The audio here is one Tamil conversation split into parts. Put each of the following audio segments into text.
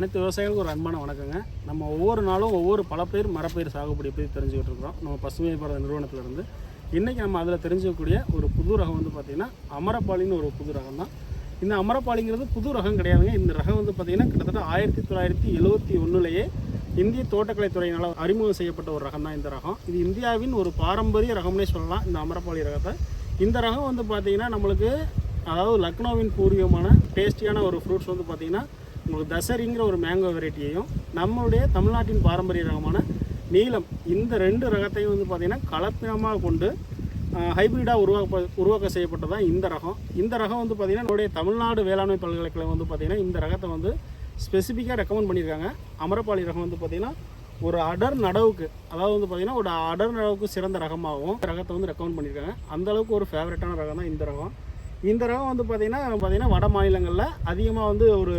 அனைத்து விவசாயிகளுக்கும் ஒரு அன்பான வணக்கங்க. நம்ம ஒவ்வொரு நாளும் ஒவ்வொரு பல பேர் மரப்பயிர் சாகுபடி பற்றி தெரிஞ்சுக்கிட்டு இருக்கிறோம். நம்ம பசுமை பாரத நிறுவனத்திலிருந்து. இன்றைக்கி நம்ம அதில் தெரிஞ்சுக்கக்கூடிய ஒரு புது ரகம் வந்து பார்த்திங்கன்னா அமரப்பாளின்னு ஒரு புது ரகம் தான். இந்த அமரப்பாளிங்கிறது புது ரகம் கிடையாதுங்க. இந்த ரகம் வந்து பார்த்திங்கன்னா கிட்டத்தட்ட ஆயிரத்தி தொள்ளாயிரத்தி எழுபத்தி ஒன்றுலேயே இந்திய தோட்டக்கலைத்துறையினால் அறிமுகம் செய்யப்பட்ட ஒரு ரகம் தான் இந்த ரகம். இது இந்தியாவின் ஒரு பாரம்பரிய ரகம்னே சொல்லலாம் இந்த அமரப்பாளி ரகத்தை. இந்த ரகம் வந்து பார்த்திங்கன்னா நம்மளுக்கு அதாவது லக்னோவின் பூர்வீகமான டேஸ்டியான ஒரு ஃப்ரூட்ஸ் வந்து பார்த்திங்கன்னா உங்களுக்கு தசரிங்கிற ஒரு மேங்கோ வெரைட்டியையும் நம்மளுடைய தமிழ்நாட்டின் பாரம்பரிய ரகமான நீலம் இந்த ரெண்டு ரகத்தையும் வந்து பார்த்திங்கன்னா கலப்பினமாக கொண்டு ஹைப்ரிடாக உருவாக்க உருவாக்க செய்யப்பட்டதான் இந்த ரகம். இந்த ரகம் வந்து பார்த்திங்கன்னா நம்மளுடைய தமிழ்நாடு வேளாண்மை பல்கலைக்கழகம் வந்து பார்த்திங்கன்னா இந்த ரகத்தை வந்து ஸ்பெசிஃபிக்காக ரெக்கமெண்ட் பண்ணியிருக்காங்க. அமரப்பாளி ரகம் வந்து பார்த்திங்கன்னா ஒரு அடர் நடவுக்கு அதாவது வந்து பார்த்திங்கன்னா ஒரு அடர் நடவுக்கு சிறந்த ரகமாகவும் ரகத்தை வந்து ரெக்கமெண்ட் பண்ணியிருக்காங்க. அந்த அளவுக்கு ஒரு ஃபேவரட்டான ரகம் தான் இந்த ரகம். இந்த ரகம் வந்து பார்த்திங்கன்னா பார்த்திங்கன்னா வட மாநிலங்களில் அதிகமாக வந்து ஒரு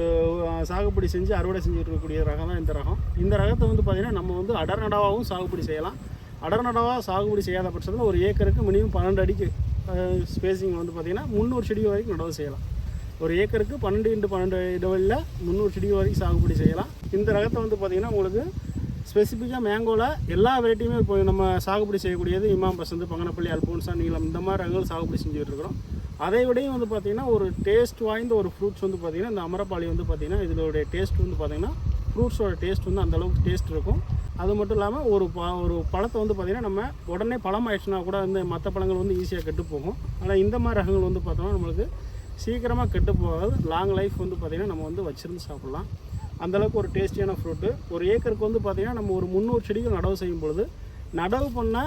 சாகுபடி செஞ்சு அறுவடை செஞ்சுட்டு இருக்கக்கூடிய ரகம் தான் இந்த ரகம். இந்த ரகத்தை வந்து பார்த்திங்கன்னா நம்ம வந்து அடர் நடவாகவும் சாகுபடி செய்யலாம். அடர் நடவாக சாகுபடி செய்யாத பட்சத்தில் ஒரு ஏக்கருக்கு மினிமம் பன்னெண்டு அடிக்கு ஸ்பேசிங் வந்து பார்த்திங்கன்னா முந்நூறு செடி வரைக்கும் நடவு செய்யலாம். ஒரு ஏக்கருக்கு பன்னெண்டு இன்ட்டு பன்னெண்டு இடைவெளியில் முந்நூறு செடி வரைக்கும் சாகுபடி செய்யலாம். இந்த ரகத்தை வந்து பார்த்திங்கன்னா உங்களுக்கு ஸ்பெசிஃபிக்காக மேங்கோவில் எல்லா வெரைட்டியுமே இப்போ நம்ம சாகுபடி செய்யக்கூடியது இமாம் பசந்து பங்கனப்பள்ளி அல்போன்சா நீளம் இந்த மாதிரி ரகங்கள் சாகுபடி செஞ்சுட்டு இருக்கிறோம். அதை விடையும் வந்து பார்த்திங்கன்னா ஒரு டேஸ்ட் வாய்ந்த ஒரு ஃப்ரூட்ஸ் வந்து பார்த்திங்கன்னா இந்த அமரப்பாளி வந்து பார்த்திங்கன்னா இதோடைய டேஸ்ட் வந்து பார்த்திங்கன்னா ஃப்ரூட்ஸோட டேஸ்ட் வந்து அந்தளவுக்கு டேஸ்ட் இருக்கும். அது மட்டும் இல்லாமல் ஒரு ப ஒரு பழத்தை வந்து பார்த்திங்கன்னா நம்ம உடனே பழம் ஆயிடுச்சுன்னா கூட வந்து மற்ற பழங்கள் வந்து ஈஸியாக கெட்டு போகும். ஆனால் இந்த மாதிரி ரகங்கள் வந்து பார்த்தோம்னா நம்மளுக்கு சீக்கிரமாக கெட்டு போகாது. லாங் லைஃப் வந்து பார்த்திங்கன்னா நம்ம வந்து வச்சுருந்து சாப்பிட்லாம். அந்தளவுக்கு ஒரு டேஸ்டியான ஃப்ரூட்டு ஒரு ஏக்கருக்கு வந்து பார்த்திங்கன்னா நம்ம ஒரு முந்நூறு செடிகள் நடவு செய்யும் பொழுது நடவு பண்ண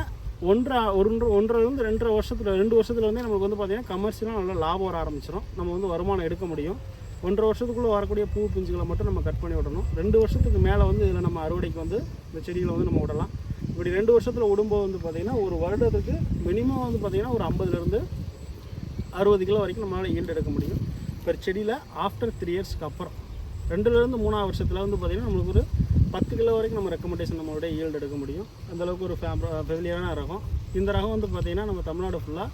ஒன்றரை ஒன்று ஒன்றரைலேருந்து ரெண்டரை வருஷத்தில் ரெண்டு வருஷத்தில் வந்து நமக்கு வந்து பார்த்திங்கன்னா கமர்ஷியலாக நல்லா லாபம் வர ஆரம்பிச்சிடும் நம்ம வந்து வருமானம் எடுக்க முடியும். ஒன்றரை வருஷத்துக்குள்ளே வரக்கூடிய பூ பிஞ்சுகளை மட்டும் நம்ம கட் பண்ணி விடணும். ரெண்டு வருஷத்துக்கு மேலே வந்து இதில் நம்ம அறுவடைக்கு வந்து இந்த செடிகளை வந்து நம்ம விடலாம். இப்படி ரெண்டு வருஷத்தில் விடும்போது வந்து பார்த்திங்கன்னா ஒரு வருடத்துக்கு மினிமம் வந்து பார்த்திங்கன்னா ஒரு ஐம்பதுலேருந்து அறுபது கிலோ வரைக்கும் நம்மளால் ஈல்டு எடுக்க முடியும். பெர் செடியில் ஆஃப்டர் த்ரீ இயர்ஸ்க்கு அப்புறம். ரெண்டுலேருந்து மூணாவது வருஷத்தில் வந்து பார்த்திங்கன்னா நம்மளுக்கு ஒரு பத்து கிலோ வரைக்கும் நம்ம ரெக்கமெண்டேஷன் நம்மளுடைய ஈல்டு எடுக்க முடியும். அந்தளவுக்கு ஒரு ஃபெமிலியரான ரகம். இந்த ரகம் வந்து பார்த்திங்கன்னா நம்ம தமிழ்நாடு ஃபுல்லாக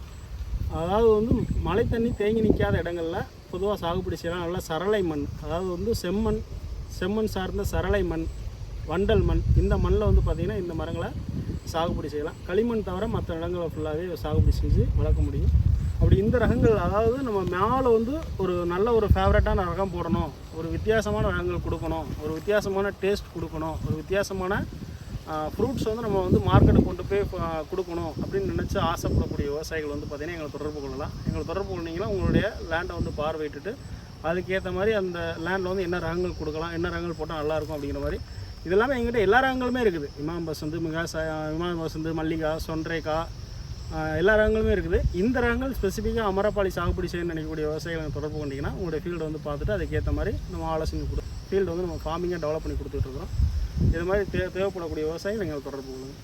அதாவது வந்து மழை தண்ணி தேங்கி நிற்காத இடங்களில் பொதுவாக சாகுபடி செய்யலாம். நல்லா சரளை மண் அதாவது வந்து செம்மண் செம்மண் சார்ந்த சரளை மண் வண்டல் மண் இந்த மண்ணில் வந்து பார்த்திங்கன்னா இந்த மரங்களை சாகுபடி செய்யலாம். களிமண் தவிர மற்ற இடங்களை ஃபுல்லாகவே சாகுபடி செஞ்சு வளர்க்க முடியும். அப்படி இந்த ரகங்கள் அதாவது நம்ம மேலே வந்து ஒரு நல்ல ஒரு ஃபேவரட்டான ரகம் போடணும். ஒரு வித்தியாசமான ரகங்கள் கொடுக்கணும். ஒரு வித்தியாசமான டேஸ்ட் கொடுக்கணும். ஒரு வித்தியாசமான ஃப்ரூட்ஸ் வந்து நம்ம வந்து மார்க்கெட்டுக்கு கொண்டு போய் கொடுக்கணும் அப்படின்னு நினச்சி ஆசைப்படக்கூடிய விவசாயிகள் வந்து பார்த்திங்கன்னா எங்களை தொடர்பு கொள்ளலாம். எங்களை தொடர்பு கொண்டீங்கன்னா உங்களுடைய லேண்டை வந்து பார்வையிட்டுட்டு அதுக்கேற்ற மாதிரி அந்த லேண்டில் வந்து என்ன ரகங்கள் கொடுக்கலாம் என்ன ரகங்கள் போட்டால் நல்லாயிருக்கும் அப்படிங்கிற மாதிரி. இதெல்லாமே எங்கிட்ட எல்லா ரகங்களுமே இருக்குது. இமாம் பசந்து மிகாசா இமாம் பசந்து மல்லிகா சொன்ரேகா எல்லா ரகங்களுமே இருக்குது. இந்த ரகங்கள் ஸ்பெசிஃபிக்காக அமரப்பாளி சாகுபடி செய்யணும்னு நினைக்கக்கூடிய விவசாயிகளை தொடர்பு கொண்டீங்கன்னா உங்களுடைய ஃபீல்டை வந்து பார்த்துட்டு அதுக்கேற்ற மாதிரி நம்ம ஆலோசனை கொடு ஃபீல்டு வந்து நம்ம ஃபார்மிங்காக டெவலப் பண்ணி கொடுத்துட்ருக்குறோம் இது மாதிரி தே தேவைப்படக்கூடிய விவசாயிகள் எங்களை தொடர்பு கொள்ளுங்கள்